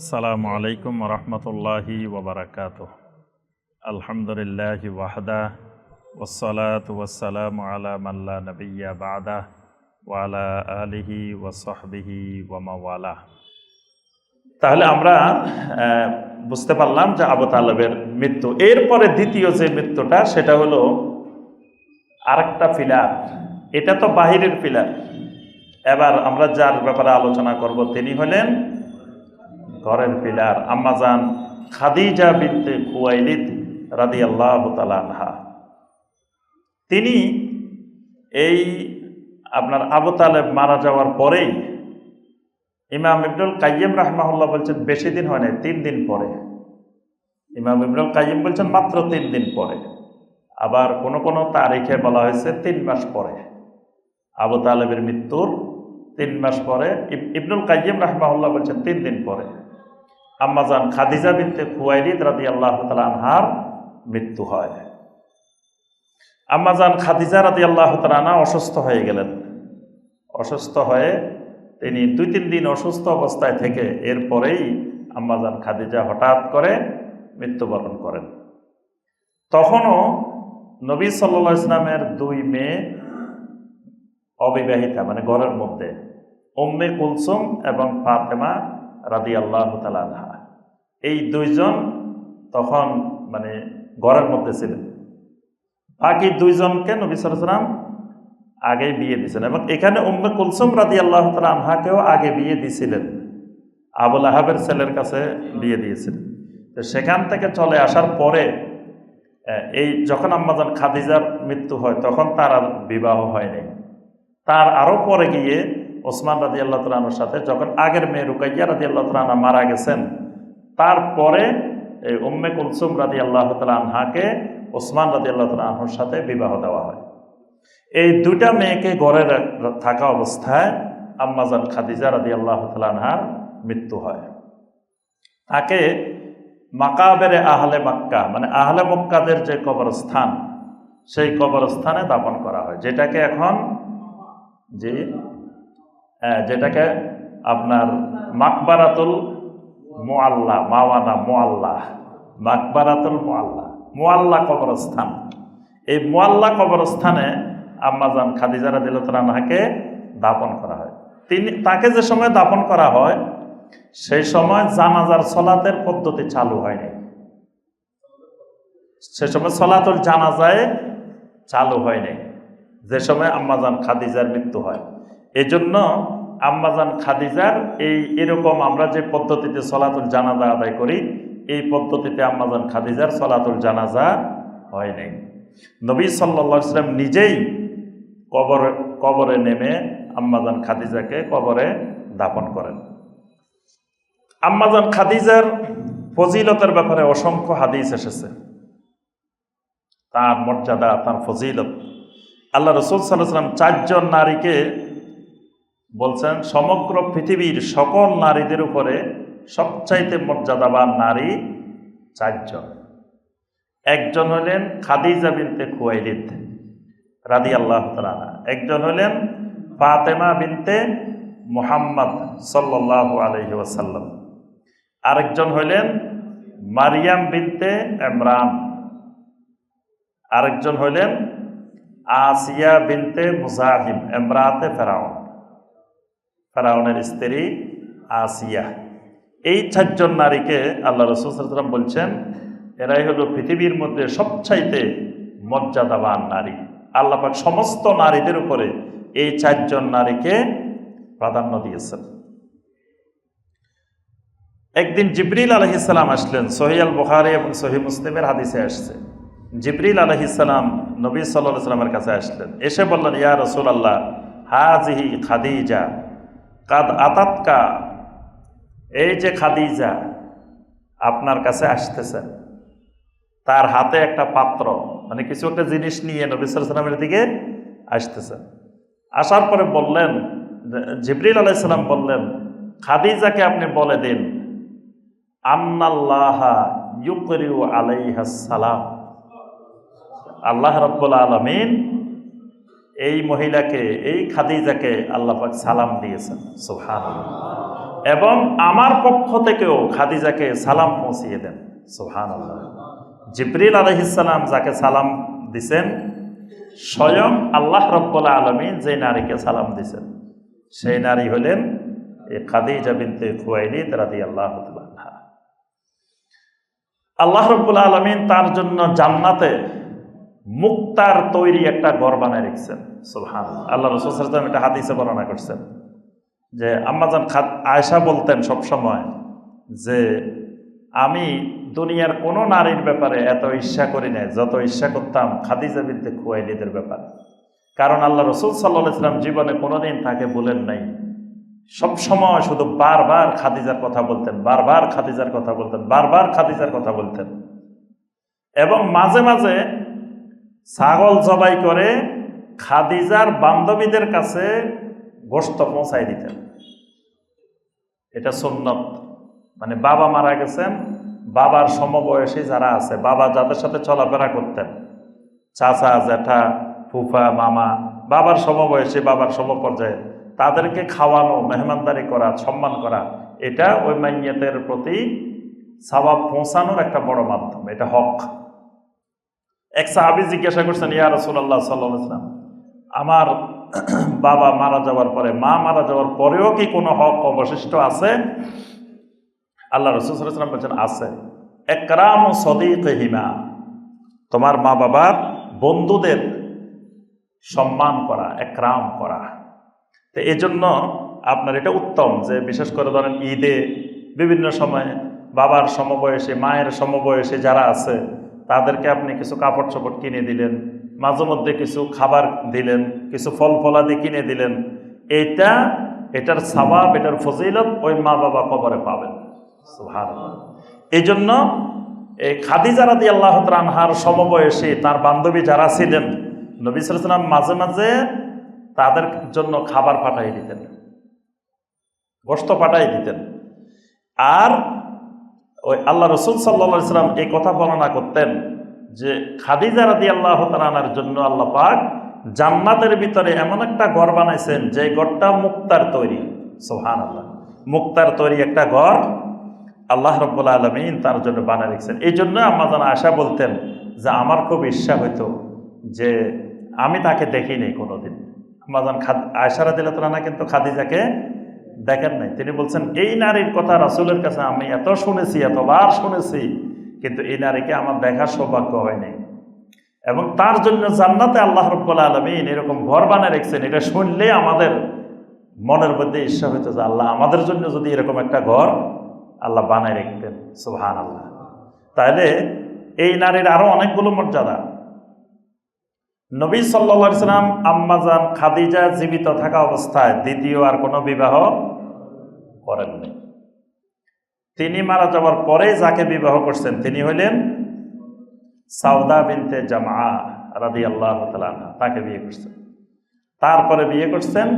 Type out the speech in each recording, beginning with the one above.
আসসালামু আলাইকুম রহমতুল্লাহি ওবরাকাত আলহামদুলিল্লাহ ওয়াহদা ওসলাত ওয়াসালাম আলা মাল্লা নবিয়া বাদা ওয়ালা আলিহি ওয়াসহবিহি ওয়ামাওয়ালা তাহলে আমরা বুঝতে পারলাম যে আবু তালেবের মৃত্যু। এরপরে দ্বিতীয় যে মৃত্যুটা, সেটা হলো আরেকটা ফিলার। এটা তো বাহিরের ফিলার। এবার আমরা যার ব্যাপারে আলোচনা করব, তিনি হলেন ঘরের পিলার আম্মাজান খাদিজা বিনতে খুয়াইলিদ রাদি আল্লাহ আনহা। তিনি এই আপনার আবু তালেব মারা যাওয়ার পরেই ইমাম ইবনুল কাইয়িম রাহমাহুল্লাহ বলছেন, বেশি দিন হয় নাই, তিন দিন পরে। ইমাম ইবনুল কাইয়িম বলছেন, মাত্র তিন দিন পরে। আবার কোনো কোনো তারিখে বলা হয়েছে, তিন মাস পরে। আবু তালেবের মৃত্যুর তিন মাস পরে ইব- ইবনুল কাইয়িম রাহমাহুল্লাহ বলছেন, তিন দিন পরে। আম্মাজান খাদিজা বিনতে খুয়াইলিদ রাদি আল্লাহ আনহার মৃত্যু হয়। আম্মাজান খাদিজা রাদি আল্লাহ তালানা অসুস্থ হয়ে গেলেন। অসুস্থ হয়ে তিনি দুই তিন দিন অসুস্থ অবস্থায় থেকে এরপরেই আম্মাজান খাদিজা হঠাৎ করে মৃত্যুবরণ করেন। তখনও নবী সাল্লা ইসলামের দুই মেয়ে অবিবাহিতা মানে ঘরের মধ্যে, উম্মে কুলসুম এবং ফাতেমা রাদি আল্লাহ তালাহা এই দুইজন তখন মানে ঘরের মধ্যে ছিলেন। বাকি দুইজনকে নবী সালাম আগে বিয়ে দিয়েছেন এবং এখানে উম্মে কুলসুম রাদি আল্লাহ তালা আনহাকেও আগে বিয়ে দিয়েছিলেন। আবুল আহাবের ছেলের কাছে বিয়ে দিয়েছিলেন। তো সেখান থেকে চলে আসার পরে এই যখন আম্মাজান খাদিজার মৃত্যু হয়, তখন তার আর বিবাহ হয়নি। তার আরও পরে গিয়ে ওসমান রাজি আল্লাহ তালানোর সাথে যখন আগের মেয়ে রুকাইয়া রাজি আল্লাহ তালানা মারা গেছেন, তারপরে এই উম্মে কুলসুম রাজি আল্লাহ তালানহাকে ওসমান রাজি আল্লাহ তালা আনহুর সাথে বিবাহ দেওয়া হয়। এই দুটা মেয়েকে গড়ে থাকা অবস্থায় আম্মাজান খাদিজা রাজি আল্লাহ তালানহার মৃত্যু হয়। তাকে মাকাবেরে আহলে মাক্কা মানে আহলে মক্কাদের যে কবরস্থান, সেই কবরস্থানে দাপন করা হয়, যেটাকে এখন যে যেটাকে আপনার মাকবারাতুল মোয়াল্লা মাওয়ানা মোয়াল্লা মাকবারাতুল মোয়াল্লা মোয়াল্লা কবরস্থান। এই মোয়াল্লা কবরস্থানে আম্মাজান খাদিজারা দিলতরানাকে দাপন করা হয়। তিনি, তাকে যে সময় দাপন করা হয়, সেই সময় জানাজার সলাতের পদ্ধতি চালু হয়নি। সে সময় সলাতুল জানাজায় চালু হয়নি। যে সময় আম্মাজান খাদিজার মৃত্যু হয়। এই জন্য আম্মাজান খাদিজার এই এরকম আমরা যে পদ্ধতিতে সলাতুল জানাজা আদায় করি, এই পদ্ধতিতে আম্মাজান খাদিজার সলাতুল জানাজা হয় নাই। নবী সাল্লা ইসলাম নিজেই কবর, কবরে নেমে আম্মাজান খাদিজাকে কবরে দাপন করেন। আম্মাজান খাদিজার ফজিলতের ব্যাপারে অসংখ্য হাদিস এসেছে। তার মর্যাদা, তার ফজিলত। আল্লাহ রসুল সাল্লাহ সাল্লাম চারজন নারীকে বলছেন, সমগ্র পৃথিবীর সকল নারীদের উপরে সবচাইতে মর্যাদাবান নারী চারজন। একজন হলেন খাদিজা বিনতে খুয়াইলিদ রাদি আল্লাহ একজন হলেন ফাতেমা বিনতে মুহাম্মদ সাল্লাহ আলহি ওয়াসাল্লাম। আরেকজন হলেন মারিয়াম বিনতে ইমরান। আরেকজন হলেন আসিয়া বিনতে মুজাহিম এমরাতে ফেরাউন। ফেরাউনের স্ত্রী আসিয়া। এই চারজন নারীকে আল্লাহ রসুলাম বলছেন, এরাই হলো পৃথিবীর মধ্যে সবচাইতে মর্যাদাবান নারী। আল্লাপাক সমস্ত নারীদের উপরে এই চারজন নারীকে প্রাধান্য দিয়েছেন। একদিন জিবরিল আলহিসাল্লাম আসলেন সহিয়াল বুখারি এবং সহি মুসলিমের হাদিসে আসছে। জিবরিল আলহিসাল্লাম নবী সাল্লাহ সাল্লামের কাছে আসলেন, এসে বললেন, ইয়া রসুল আল্লাহ হাজিহি খাদিজা। কাদ আতাতকা, এই যে খাদিজা আপনার কাছে আসতেছেন তার হাতে একটা পাত্র মানে কিছু একটা জিনিস নিয়ে নবী সাল্লামের দিকে আসতেছেন আসার পরে বললেন, জিবরিল আলাইসাল্লাম বললেন, খাদিজাকে আপনি বলে দিন, আন্নাল্লাহা ইউকরিউ আলাইহাস সালাম। আল্লাহ রব্বুল আলমিন এই মহিলাকে, এই খাদিজাকে আল্লাহাক সালাম দিয়েছেন সুহান এবং আমার পক্ষ থেকেও খাদিজাকে সালাম পৌঁছিয়ে দেন সুহান জিব্রিল আলহিসাল্লাম যাকে সালাম দিছেন, স্বয়ং আল্লাহ রব্বুল আলমিন যে নারীকে সালাম দিছেন, সেই নারী হলেন এই খাদিজা বিনতে খুয়াইলিদ রাদি আল্লাহ আল্লাহ রব্বুল আলমিন তার জন্য জান্নাতে মুক্তার তৈরি একটা গড় বানায় রেখেছেন। সুলহান আল্লাহ রসুল এটা হাদিসে বর্ণনা করছেন যে আম্মাজান খাদ আয়সা বলতেন সব সময় যে, আমি দুনিয়ার কোনো নারীর ব্যাপারে এত ঈর্ষা করি না যত ঈর্ষা করতাম খাদিজা বিনতে খুয়াইলিদের ব্যাপারে। কারণ আল্লাহ রসুল সাল্লাহ ইসলাম জীবনে কোনোদিন তাকে বলেন নাই। সব সময় শুধু বারবার খাদিজার কথা বলতেন, বারবার খাদিজার কথা বলতেন, বারবার খাদিজার কথা বলতেন। এবং মাঝে মাঝে ছাগল জবাই করে খাদিজার বান্ধবীদের কাছে গোস্ত পৌঁছাই দিতেন। এটা সুন্নত। মানে বাবা মারা গেছেন, বাবার সমবয়সী যারা আছে, বাবা যাদের সাথে চলাফেরা করতেন, চাচা, জ্যাঠা, ফুফা, মামা, বাবার সমবয়সী, বাবার সমপর্যায়ে, তাদেরকে খাওয়ানো, মেহমানদারি করা, সম্মান করা, এটা ওই মাইয়াতের প্রতি স্বভাব পৌঁছানোর একটা বড় মাধ্যম, এটা হক। এক সাহাবি জিজ্ঞাসা করছেন, ইয়া রসুল্লাহ সাল্লাম, আমার বাবা মারা যাওয়ার পরে, মা মারা যাওয়ার পরেও কি কোনো হক অবশিষ্ট আছে? আল্লাহ রসুলাম বলছেন, আছে। একরাম সদিক হিমা তোমার মা বাবার বন্ধুদের সম্মান করা, একরাম করা। তো এই জন্য আপনার এটা উত্তম যে বিশেষ করে ধরেন ঈদে বিভিন্ন সময়ে বাবার সমবয়সী, মায়ের সমবয়সী যারা আছে তাদেরকে আপনি কিছু কাপড় চোপড় কিনে দিলেন, মাঝে মধ্যে কিছু খাবার দিলেন, কিছু ফল ফলাদি কিনে দিলেন, এটা, এটার স্বভাব, এটার ফজিলত ওই মা বাবা কবরে পাবেন। এই জন্য এই খাদিজা রাদি আল্লাহ আনহার সমবয়সী তার বান্ধবী যারা ছিলেন, নবী সালাম মাঝে মাঝে তাদের জন্য খাবার পাঠাই দিতেন। গোস্ত পাঠাই দিতেন। আর ওই আল্লাহ রসুল সাল্লা সাল্লাম এই কথা বর্ণনা করতেন যে খাদিজা রাদি আল্লাহ তালানার জন্য আল্লাহ পাক জান্নাতের ভিতরে এমন একটা ঘর বানাইছেন যে ঘরটা মুক্তার তৈরি। সোহান আল্লাহ মুক্তার তৈরি একটা ঘর আল্লাহ রব্বুল্লা আলমিন তার জন্য বানিয়ে রেখেছেন। এই জন্য আমাদের আশা বলতেন যে আমার খুব ইচ্ছা হইতো যে আমি তাকে দেখি নেই কোনোদিন আমাজান খাদ আয়সারা দিলাতরানা কিন্তু খাদিজাকে দেখেন নাই, তিনি বলছেন, এই নারীর কথা রাসুলের কাছে আমি এত শুনেছি, এতবার শুনেছি, কিন্তু এই নারীকে আমার দেখার সৌভাগ্য হয়নি এবং তার জন্য জান্নাতে আল্লাহ রব্বুল্লা আলমিন এরকম ঘর বানিয়ে রেখেছেন, এটা শুনলে আমাদের মনের মধ্যে ইচ্ছা হইতো যে আল্লাহ আমাদের জন্য যদি এরকম একটা ঘর আল্লাহ বানায় রাখতেন সুহান আল্লাহ তাহলে এই নারীর আরও অনেকগুলো মর্যাদা। নবী সাল্লা সাল্লাম আম্মাজান খাদিজা জীবিত থাকা অবস্থায় দ্বিতীয় আর কোনো বিবাহ করেননি। তিনি মারা যাওয়ার পরে যাকে বিবাহ করছেন, তিনি হইলেন সাউদা বিনতে জামা রাদি আল্লাহ তাকে বিয়ে করছেন। তারপরে বিয়ে করছেন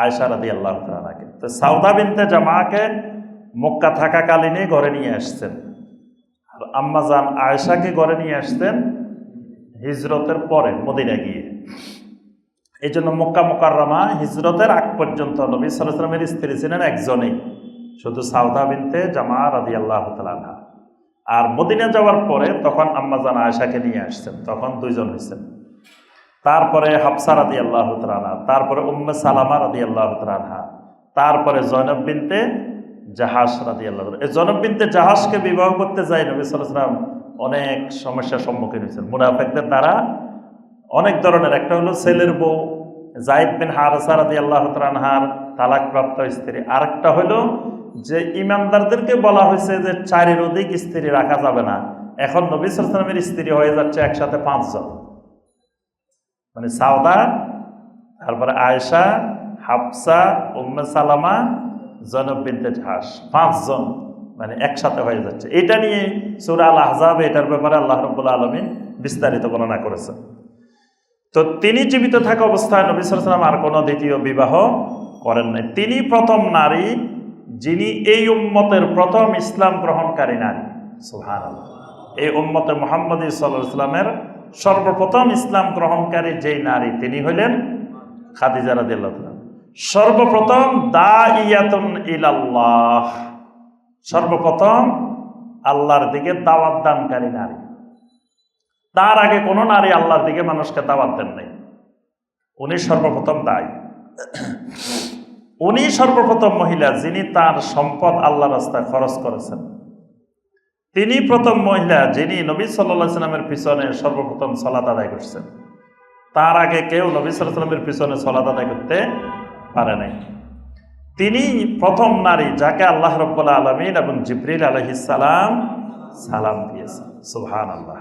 আয়সা রাদি আল্লাহ তালাকে তো সাউদা বিনতে জামাকে মক্কা থাকাকালীনই ঘরে নিয়ে আসছেন। আর আম্মাজান আয়সাকে ঘরে নিয়ে আসতেন হিজরতের পরে মদিনা গিয়ে। এই জন্য মক্কা মোকাররমা হিজরতের আগ পর্যন্ত নবী সালামের স্ত্রী ছিলেন একজনেই, শুধু সাউদা বিনতে জামা রাদি আল্লাহ আর মদিনা যাওয়ার পরে তখন আম্মাজান আয়সাকে নিয়ে আসছেন, তখন দুইজন হয়েছেন তারপরে হাফসা রাদি আল্লাহ তালা তারপরে উম্মে সালামা রাদি আল্লাহ তালা তারপরে জৈনব বিনতে জাহাজ রাদি আল্লাহ এই জৈনব বিনতে জাহাজকে বিবাহ করতে যাই নবী সালাম অনেক সমস্যার সম্মুখীন হয়েছেন। মুনাফেকদের দ্বারা অনেক ধরনের, একটা হলো ছেলের বউ জাহিদ বিন হারসার আদি আল্লাহ তালানহার তালাকপ্রাপ্ত স্ত্রী। আরেকটা হলো যে ইমানদারদেরকে বলা হয়েছে যে চারের অধিক স্ত্রী রাখা যাবে না। এখন নবী সালামের স্ত্রী হয়ে যাচ্ছে একসাথে পাঁচজন। মানে সাউদা তারপরে আয়েশা, হাফসা, উম্মে সালামা, জনব বিনতে ঝাস পাঁচজন। মানে একসাথে হয়ে যাচ্ছে। এটা নিয়ে সুরা আল আহজাব এটার ব্যাপারে আল্লাহ রব্বুল্লা আলমিন বিস্তারিত বর্ণনা করেছেন। তো তিনি জীবিত থাকা অবস্থায় নবী সালাম আর কোনো দ্বিতীয় বিবাহ করেন নাই। তিনি প্রথম নারী, যিনি এই উম্মতের প্রথম ইসলাম গ্রহণকারী নারী। সুহান এই উম্মতে মোহাম্মদ ইসলামের সর্বপ্রথম ইসলাম গ্রহণকারী যেই নারী, তিনি হইলেন খাদিজা সর্বপ্রথম দা ইয়াতুন ইলাল্লাহ। সর্বপ্রথম আল্লাহর দিকে দাওয়াত দানকারী নারী। তার আগে কোনো নারী আল্লাহর দিকে মানুষকে দাওয়াত দেন নাই। উনি সর্বপ্রথম দায়ী। উনি সর্বপ্রথম মহিলা যিনি তার সম্পদ আল্লাহ রাস্তায় খরচ করেছেন। তিনি প্রথম মহিলা যিনি নবী সাল্লা সাল্লামের পিছনে সর্বপ্রথম সলাত আদায় করছেন। তার আগে কেউ নবী সাল্লাহ সাল্লামের পিছনে সলাত আদায় করতে পারে নাই। তিনি প্রথম নারী যাকে আল্লাহ রব্বুল্লা আলমিন এবং জিব্রিল আলহিসাল্লাম সালাম দিয়েছেন। সুহান আল্লাহ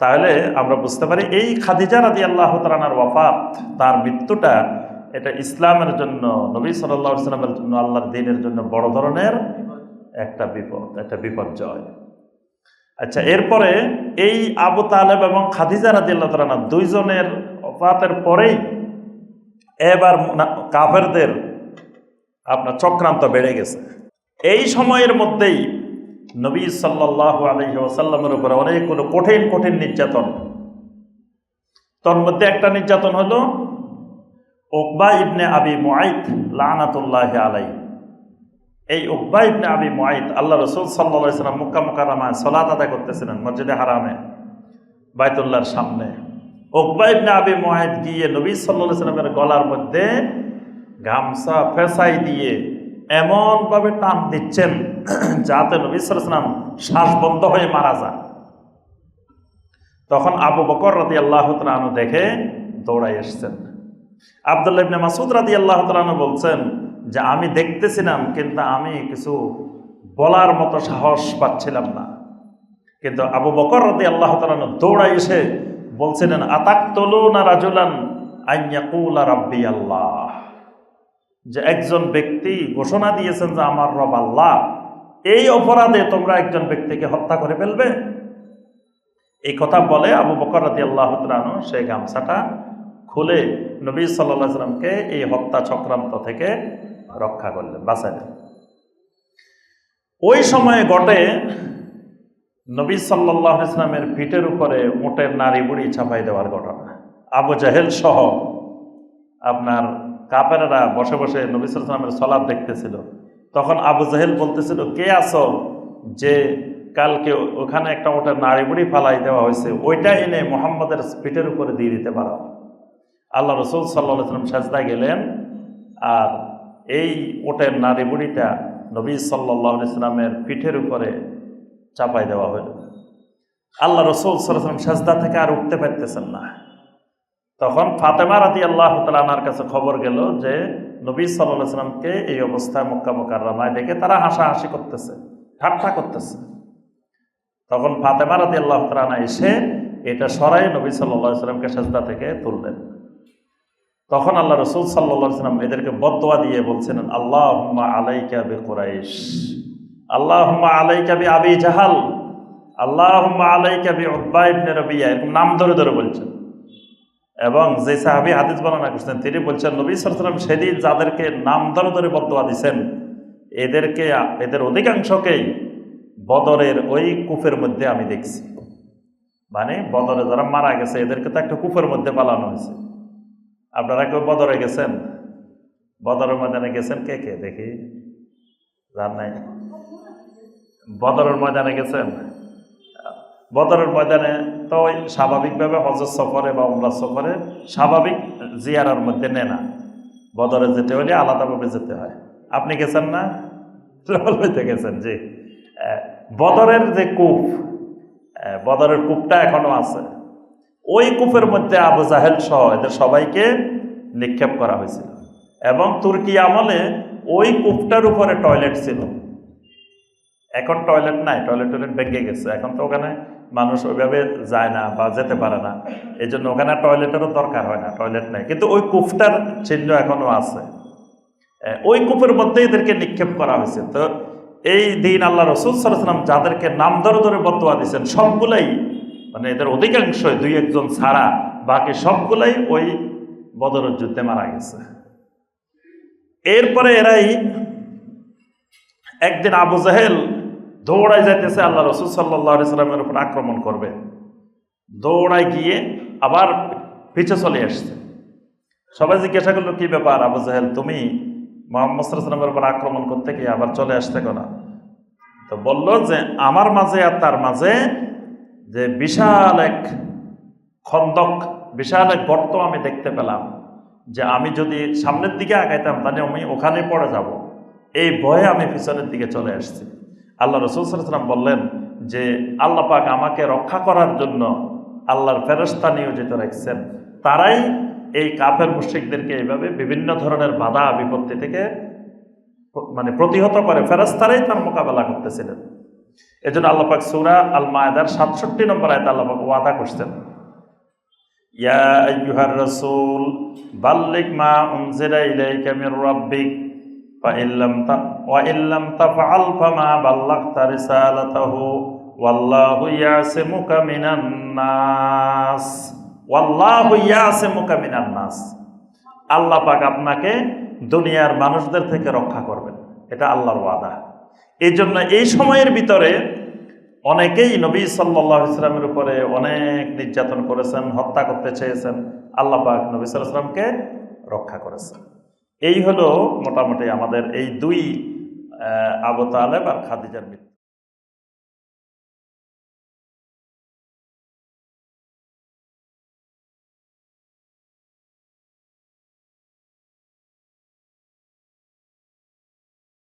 তাহলে আমরা বুঝতে পারি এই খাদিজা রাদি আল্লাহ তালানার ওয়াফাত, তার মৃত্যুটা এটা ইসলামের জন্য, নবী সাল্লাহ সাল্লামের জন্য, আল্লাহর দিনের জন্য বড় ধরনের একটা বিপদ, একটা বিপর্যয়। আচ্ছা এরপরে এই আবু তালেব এবং খাদিজা রাদি আল্লাহ তালানা দুইজনের ওফাতের পরেই এবার কাফেরদের আপনার চক্রান্ত বেড়ে গেছে। এই সময়ের মধ্যেই নবী সাল্লাহ আলহি ওসাল্লামের উপরে অনেকগুলো কঠিন কঠিন নির্যাতন। তোর মধ্যে একটা নির্যাতন হলো ওকবা ইবনে আবি মুআইদ লানাতুল্লাহ আলাই এই ওকবা ইবনে আবি মুআইদ আল্লাহ রসুল সাল্লা সাল্লাম মুক্কা মুকারামায় সলাত আদায় করতেছিলেন মসজিদে হারামে, বাইতুল্লাহর সামনে। ওকবা ইবনে আবি মুআইদ গিয়ে নবী সাল্লাহ সাল্লামের গলার মধ্যে গামছা ফেসাই দিয়ে এমনভাবে টান দিচ্ছেন যাতে নবী শ্বাস বন্ধ হয়ে মারা যান। তখন আবু বকর রাদি আল্লাহ তালু দেখে দৌড়াই এসছেন। আবদুল্লাহ ইবনে মাসুদ রাদি আল্লাহ তালু বলছেন যে, আমি দেখতেছিলাম, কিন্তু আমি কিছু বলার মতো সাহস পাচ্ছিলাম না। কিন্তু আবু বকর রাদি আল্লাহ তালু দৌড়াই এসে বলছিলেন আতাক তলু না রাজুলান আইয়াকুলা রাব্বি আল্লাহ। যে একজন ব্যক্তি ঘোষণা দিয়েছেন যে আমার রব আল্লাহ, এই অপরাধে তোমরা একজন ব্যক্তিকে হত্যা করে ফেলবে। এই কথা বলে আবু বকর রাদি আল্লাহ তালু সেই গামছাটা খুলে নবী সাল্লাহ সাল্লামকে এই হত্যা চক্রান্ত থেকে রক্ষা করলেন বাঁচাইলেন ওই সময়ে ঘটে নবী সাল্লাহ ইসলামের পিঠের উপরে মোটের নারী বুড়ি ছাপাই দেওয়ার ঘটনা। আবু জাহেল সহ আপনার কাপেরা বসে বসে নবী সাল্লামের সলাপ দেখতেছিল। তখন আবু জাহেল বলতেছিল, কে আছো? যে কালকে ওখানে একটা ওটার নারী বুড়ি ফালাই দেওয়া হয়েছে, ওইটা এনে মোহাম্মদের পিঠের উপরে দিয়ে দিতে পারো। আল্লাহ রসুল সাল্লাহ সাল্লাম সাজদায় গেলেন আর এই ওটের নারী বুড়িটা নবী সাল্লাহ ইসলামের পিঠের উপরে চাপাই দেওয়া হইল আল্লাহ রসুল সাল্লাম সাজদা থেকে আর উঠতে পারতেছেন না। তখন ফাতেমা রাদি আল্লাহ তালার কাছে খবর গেল যে নবী সাল্লাহ সাল্লামকে এই অবস্থায় মক্কা মোকাররামায় দেখে তারা হাসাহাসি করতেছে, ঠাট্টা করতেছে। তখন ফাতেমা রাদি আল্লাহ তালানা এসে এটা সরাই নবী সাল্লাহ সাল্লামকে সাজদা থেকে তুললেন। তখন আল্লাহ রসুল সাল্লা সাল্লাম এদেরকে বদোয়া দিয়ে বলছেন আল্লাহ আলাইকা বে কোরাইশ আল্লাহ আলাইকা বি আবি জাহাল আল্লাহ আলাইকা বি উদ্বা ইবনে রবিয়া, এরকম নাম ধরে ধরে বলছেন। এবং যে সাহাবি হাদিস বর্ণনা করছেন, তিনি বলছেন, নবী সাল্লাম সেদিন যাদেরকে নাম ধরে ধরে বদোয়া দিছেন, এদেরকে, এদের অধিকাংশকেই বদরের ওই কূপের মধ্যে আমি দেখছি। মানে বদরে যারা মারা গেছে, এদেরকে তো একটা কূপের মধ্যে পালানো হয়েছে। আপনারা কেউ বদরে গেছেন? বদরের ময়দানে গেছেন কে কে? দেখি। জান নাই। বদরের ময়দানে গেছেন? বদরের ময়দানে তো স্বাভাবিকভাবে হজর সফরে বা উমরা সফরে স্বাভাবিক জিয়ারার মধ্যে নেয় না। বদরে যেতে হলে আলাদাভাবে যেতে হয়। আপনি গেছেন না? হইতে গেছেন, জি। বদরের যে কূপ বদরের কূপটা এখনও আছে। ওই কূপের মধ্যে আবু জাহেল সহ এদের সবাইকে নিক্ষেপ করা হয়েছিল। এবং তুর্কি আমলে ওই কূপটার উপরে টয়লেট ছিল। এখন টয়লেট নাই, টয়লেট টয়লেট ভেঙে গেছে। এখন তো ওখানে মানুষ ওইভাবে যায় না বা যেতে পারে না। এই জন্য ওখানে টয়লেটেরও দরকার হয় না টয়লেট নেই। কিন্তু ওই কূপটার চিহ্ন এখনও আছে। ওই কূপের মধ্যে এদেরকে নিক্ষেপ করা হয়েছে। তো এই দিন আল্লাহ রসুল সাল্লাম যাদেরকে নাম ধরে ধরে বদোয়া দিয়েছেন, সবগুলাই মানে এদের অধিকাংশই দুই একজন ছাড়া, বাকি সবগুলাই ওই বদরের যুদ্ধে মারা গেছে। এরপরে এরাই একদিন আবু জাহেল দৌড়ায় যাইতেছে আল্লাহ রসুল সাল্লাহ সাল্লামের উপর আক্রমণ করবে। দৌড়ায় গিয়ে আবার পিছে চলে আসছে। সবাই জিজ্ঞাসা করল, কি ব্যাপার আবু জাহেল, তুমি মোহাম্মদ সাল্লামের উপর আক্রমণ করতে গিয়ে আবার চলে আসতে না তো বলল যে, আমার মাঝে আর তার মাঝে যে বিশাল এক খন্দক, বিশাল এক গর্ত আমি দেখতে পেলাম, যে আমি যদি সামনের দিকে আগাইতাম, তাহলে আমি ওখানে পড়ে যাব। এই ভয়ে আমি পিছনের দিকে চলে আসছি। আল্লাহ রসুল সাল্লাম বললেন যে আল্লাহ পাক আমাকে রক্ষা করার জন্য আল্লাহর ফেরস্তা নিয়োজিত রাখছেন। তারাই এই কাফের মুশ্রিকদেরকে এইভাবে বিভিন্ন ধরনের বাধা, বিপত্তি থেকে মানে প্রতিহত করে। ফেরস্তারাই তার মোকাবেলা করতেছিলেন। এজন্য আল্লাহ পাক সূরা আল মায়েদার সাতষট্টি নম্বর আয়তে আল্লাহ পাক ওয়াদা করছেন। ইয়া আইয়ুহার রাসূল, বাল্লিগ মা উনজিলা ইলাইকা মির রাব্বিক। আল্লাপাক আপনাকে দুনিয়ার মানুষদের থেকে রক্ষা করবেন। এটা আল্লাহর ওয়াদা। এই জন্য এই সময়ের ভিতরে অনেকেই নবী সাল্লাহ ইসলামের উপরে অনেক নির্যাতন করেছেন, হত্যা করতে চেয়েছেন। আল্লাপাক নবী সাল্লাহ ইসলামকে রক্ষা করেছেন। এই হলো মোটামুটি আমাদের এই দুই আবু তালেব আর খাদিজার মৃত্যু।